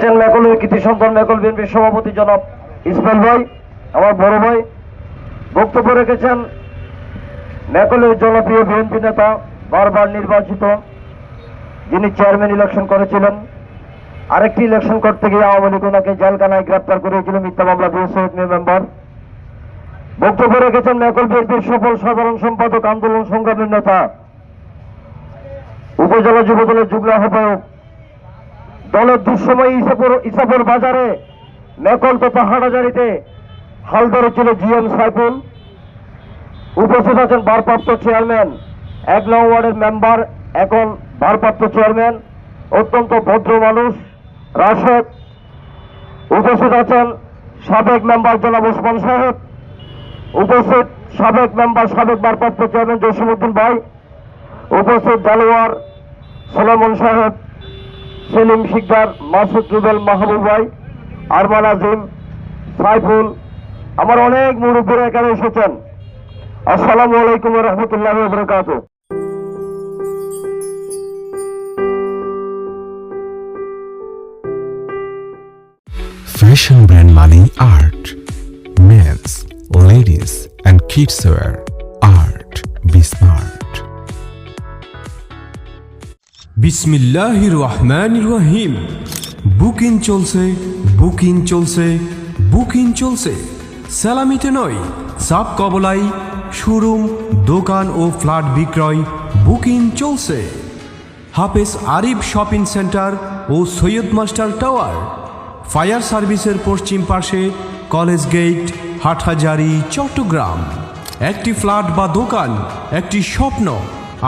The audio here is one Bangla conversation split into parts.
মেকলের কৃতি সভাপতি জনাব ইসমাইল ভাই, আমার বড় ভাই। বক্তব্য রেখেছেন মেকলের জনপ্রিয় বিএনপি নেতা, বারবার নির্বাচিত, যিনি চেয়ারম্যান ইলেকশন করেছিলেন। আরেকটি ইলেকশন করতে গিয়ে আওয়ামী লীগ ওনাকে জেলখানায় গ্রেপ্তার করেছিল, মিথ্যা মামলা বিএসএফ মেম্বার। বক্তব্য রেখেছেন মেকল বিএনপির সফল সাধারণ সম্পাদক, আন্দোলন সংগ্রামের নেতা, উপজেলা যুবদলের যুগ্ম আহ্বায়ক দলের দুঃসময় ইসাপুর ইসাপুর বাজারে মেকল তথা হাটাজারিতে হাল ধরেছিল জিএম সাইফুল। উপস্থিত আছেন ভারপ্রাপ্ত চেয়ারম্যান, এক নং ওয়ার্ডের মেম্বার, এখন ভারপ্রাপ্ত চেয়ারম্যান, অত্যন্ত ভদ্র মানুষ, রাশেদ। উপস্থিত আছেন সাবেক মেম্বার জনাব ওসমান সাহেব। উপস্থিত সাবেক মেম্বার, সাবেক ভারপ্রাপ্ত চেয়ারম্যান জসিমুদ্দিন ভাই। উপস্থিত জালোয়ার সোলামন সাহেব। সেলিম শিকদার মাসুদ রুবেল মাহবুব ভাই আরমান আজিম সাইফুল আমার অনেক মুরব্বীরা এখানে এসেছেন আসসালামু আলাইকুম রহমতুল্লাহ বরকাত Fashion brand Mani Art. Men's, ladies, and kids wear. Art. Be smart. বিসমিল্লাহ রহমান রহিম বুকিং চলছে বুকিং চলছে বুকিং চলছে। সালামিতে নয় সাপ কবলাই শোরুম, দোকান ও ফ্ল্যাট বিক্রয়, বুকিং চলছে। হাফেজ আরিফ শপিং সেন্টার ও সৈয়দ মাস্টার টাওয়ার। ফায়ার সার্ভিসের পশ্চিম পাশে কলেজ গেট, হাটহাজারি, চট্টগ্রাম। একটি ফ্ল্যাট বা দোকান, একটি স্বপ্ন।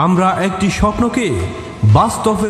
আমরা একটি স্বপ্নকে বাস্তবে